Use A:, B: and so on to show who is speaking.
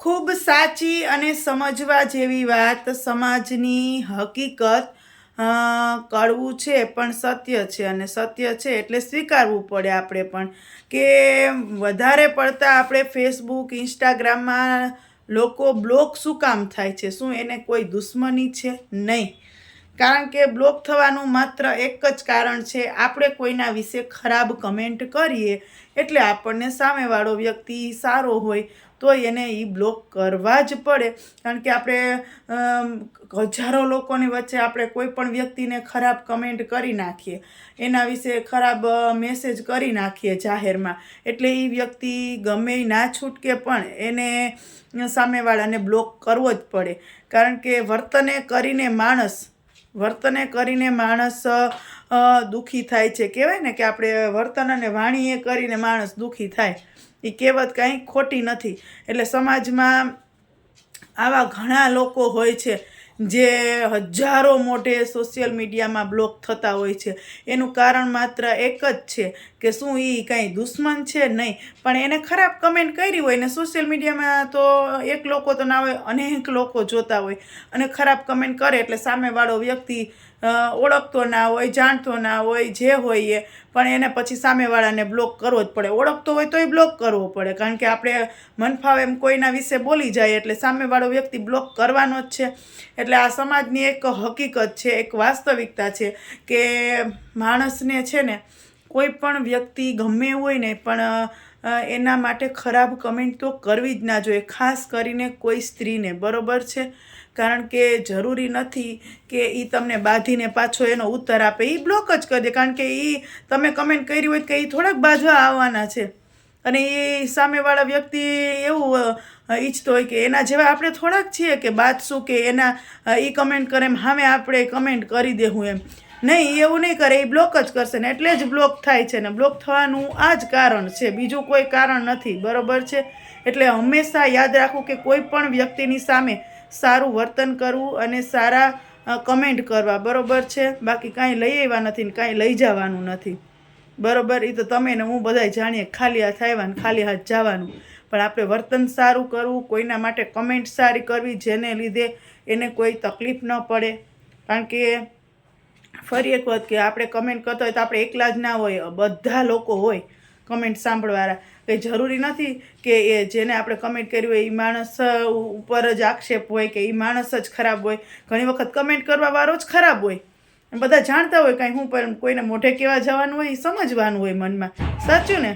A: ખૂબ સાચી અને સમજવા જેવી વાત સમાજની હકીકત કડવું છે, પણ સત્ય છે અને સત્ય છે એટલે સ્વીકારવું પડે આપણે પણ. કે વધારે પડતા આપણે ફેસબુક ઇન્સ્ટાગ્રામમાં લોકો બ્લોક શું કામ થાય છે? શું એને કોઈ દુશ્મની છે? નહીં. કારણ કે બ્લોક થવાનું માત્ર એક જ કારણ છે, આપણે કોઈના વિશે ખરાબ કમેન્ટ કરીએ એટલે આપણને સામેવાળો વ્યક્તિ સારો હોય. તો એને એ બ્લોક કરવા જ પડે. કારણ કે આપણે હજારો લોકોની વચ્ચે આપણે કોઈ પણ વ્યક્તિને ખરાબ કમેન્ટ કરી નાખીએ. એના વિશે ખરાબ મેસેજ કરી નાખીએ જાહેરમાં. એટલે એ વ્યક્તિ ગમે ના છૂટકે પણ એને સામેવાળાને બ્લોક કરવો જ પડે. કારણ કે વર્તને કરીને માણસ, વર્તને કરીને માણસ દુઃખી થાય છે. કહેવાય ને કે આપણે વર્તન અને વાણીએ કરીને માણસ દુઃખી થાય. એ કહેવત કાંઈ ખોટી નથી. એટલે સમાજમાં આવા ઘણા લોકો હોય છે જે હજારો મોઢે સોશિયલ મીડિયામાં બ્લોક થતા હોય છે. એનું કારણ માત્ર એક જ છે. કે શું એ કાંઈ દુશ્મન છે નહીં. પણ એને ખરાબ કમેન્ટ કરી હોય ને સોશિયલ મીડિયામાં તો એક લોકો તો ના હોય, અનેક લોકો જોતા હોય. અને ખરાબ કમેન્ટ કરે એટલે સામેવાળો વ્યક્તિ ઓળખતો ના હોય, જાણતો ના હોય, જે હોય એ. પણ એને પછી સામેવાળાને બ્લોક કરવો જ પડે. ઓળખતો હોય તોય બ્લોક કરવો પડે. કારણ કે આપણે મનફાવે એમ કોઈના વિશે બોલી જાય એટલે સામેવાળો વ્યક્તિ બ્લોક કરવાનો જ છે. એટલે આ સમાજની એક હકીકત છે, એક વાસ્તવિકતા છે કે માણસને છે ને કોઈ પણ વ્યક્તિ ગમે હોય ને પણ એના માટે ખરાબ કમેન્ટ તો કરવી જ ના જોઈએ. ખાસ કરીને કોઈ સ્ત્રીને. બરોબર છે? કારણ કે જરૂરી નથી કે એ તમને બાંધીને પાછો એનો ઉત્તર આપે. એ બ્લોક જ કરી દે. કારણ કે એ તમે કમેન્ટ કરી હોય કે એ થોડાક બાજવા આવવાના છે. અને એ સામેવાળા વ્યક્તિ એવું ઈચ્છતો હોય કે એના જેવા આપણે થોડાક છીએ કે બાદશું કે એના એ કમેન્ટ કરે એમ. સામે આપણે કમેન્ટ કરી દેવું એમ. નહીં એવું નહીં કરે એ બ્લોક જ કરશે ને, એટલે જ બ્લોક થાય છે ને. બ્લોક થવાનું આ જ કારણ છે, બીજું કોઈ કારણ નથી, બરોબર છે? એટલે હંમેશા યાદ રાખવું કે કોઈ પણ વ્યક્તિની સામે સારું વર્તન કરવું અને સારા કમેન્ટ કરવા, બરોબર છે? બાકી કાંઈ લઈ આવ્યા નથી ને કાંઈ લઈ જવાનું નથી. બરોબર? એ તો તમે ને હું બધાય જાણીએ, ખાલી હાથ આવ્યા ને ખાલી હાથ જવાનું. પણ આપણે વર્તન સારું કરવું, કોઈના માટે કમેન્ટ સારી કરવી, જેને લીધે એને કોઈ તકલીફ ન પડે. કારણ કે ફરી એક વખત કે આપણે કમેન્ટ કરતા હોય તો આપણે એકલા જ ના હોય, બધા લોકો હોય કમેન્ટ સાંભળવાળા. કંઈ જરૂરી નથી કે એ જેને આપણે કમેન્ટ કર્યું હોય એ માણસ ઉપર જ આક્ષેપ હોય કે એ માણસ જ ખરાબ હોય. ઘણી વખત કમેન્ટ કરવાવાળો જ ખરાબ હોય. બધા જાણતા હોય કાંઈ હું પણ કોઈને મોઢે કહેવા જવાનું હોય એ સમજવાનું હોય મનમાં. સાચું ને?